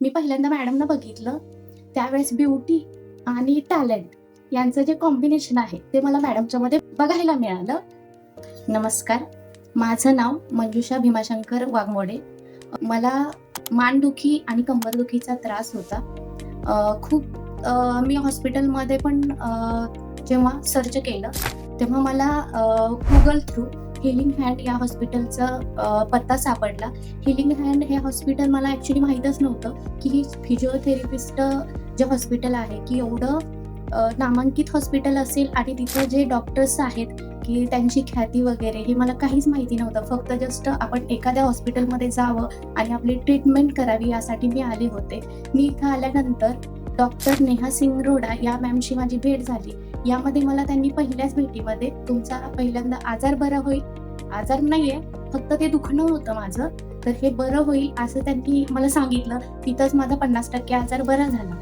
मी पहिल्यांदा मॅडमना बघितलं. त्यावेळेस ब्युटी आणि टॅलेंट यांचं जे कॉम्बिनेशन आहे ते मला मॅडमच्या मध्ये बघायला मिळालं. नमस्कार. माझं नाव मंजुषा भीमाशंकर वाघमोडे. मला मानदुखी आणि कंबरदुखीचा त्रास होता. खूप मी हॉस्पिटलमध्ये पण जेव्हा सर्च केलं तेव्हा मला गुगल थ्रू हिलिंग हँड या हॉस्पिटलचा पत्ता सापडला. हिलिंग हँड हे हॉस्पिटल मला ॲक्च्युली माहीतच नव्हतं की ही फिजिओथेरपिस्ट जे हॉस्पिटल आहे की एवढं नामांकित हॉस्पिटल असेल आणि तिथे जे डॉक्टर्स आहेत की त्यांची ख्याती वगैरे हे मला काहीच माहिती नव्हतं. फक्त जस्ट आपण एखाद्या हॉस्पिटलमध्ये जावं आणि आपली ट्रीटमेंट करावी यासाठी मी आले होते. मी इथं आल्यानंतर डॉक्टर नेहा सिंग रोडा या मॅमशी माझी भेट झाली. यामध्ये मला त्यांनी पहिल्याच भेटीमध्ये तुमचा पहिल्यांदा आजार बरा होईल. आजार नाहीये फक्त ते दुखणं होतं माझं. तर हे बरं होईल असं त्यांनी मला सांगितलं. तिथंच माझा पन्नास टक्के आजार बरा झाला.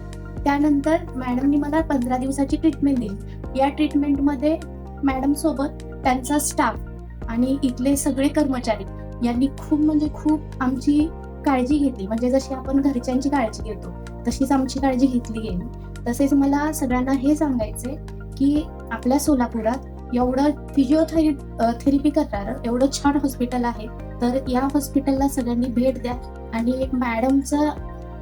त्यानंतर मॅडमनी मला पंधरा दिवसाची ट्रीटमेंट दिली. या ट्रीटमेंटमध्ये मॅडम सोबत त्यांचा स्टाफ आणि इथले सगळे कर्मचारी यांनी खूप म्हणजे खूप आमची काळजी घेतली. म्हणजे जशी आपण घरच्यांची काळजी घेतो तशीच आमची काळजी घेतली गेली. तसेच मला सगळ्यांना हे सांगायचे की आपल्या सोलापुरात एवढं फिजिओथेरी थेरपी करणारं एवढं छान हॉस्पिटल आहे. तर या हॉस्पिटलला सगळ्यांनी भेट द्या आणि मॅडमचं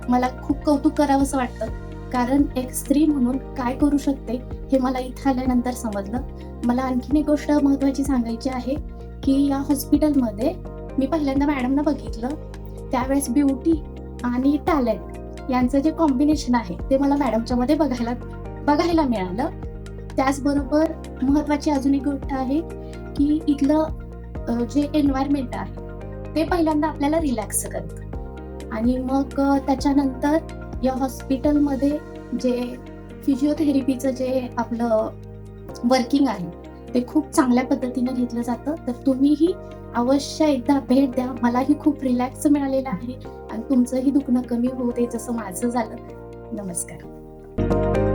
मला खूप कौतुक करावंसं वाटतं. कारण एक स्त्री म्हणून काय करू शकते हे मला इथं आल्यानंतर समजलं. मला आणखीन एक गोष्ट महत्वाची सांगायची आहे की या हॉस्पिटलमध्ये मी पहिल्यांदा मॅडमना बघितलं. त्यावेळेस ब्युटी आणि टॅलेंट यांचं जे कॉम्बिनेशन आहे ते मला मॅडमच्या मध्ये बघायला बघायला मिळालं. त्याचबरोबर महत्वाची अजून एक गोष्ट आहे की इथलं जे एन्व्हायरमेंट आहे ते पहिल्यांदा आपल्याला रिलॅक्स करतं. आणि मग त्याच्यानंतर या हॉस्पिटलमध्ये जे फिजिओथेरपीचं जे आपलं वर्किंग आहे ते खूप चांगल्या पद्धतीने घेतलं जातं. तर तुम्हीही अवश्य एकदा भेट द्या. मलाही खूप रिलॅक्स मिळालेलं आहे आणि तुमचंही दुखणं कमी होऊ दे जसं माझं झालं. नमस्कार.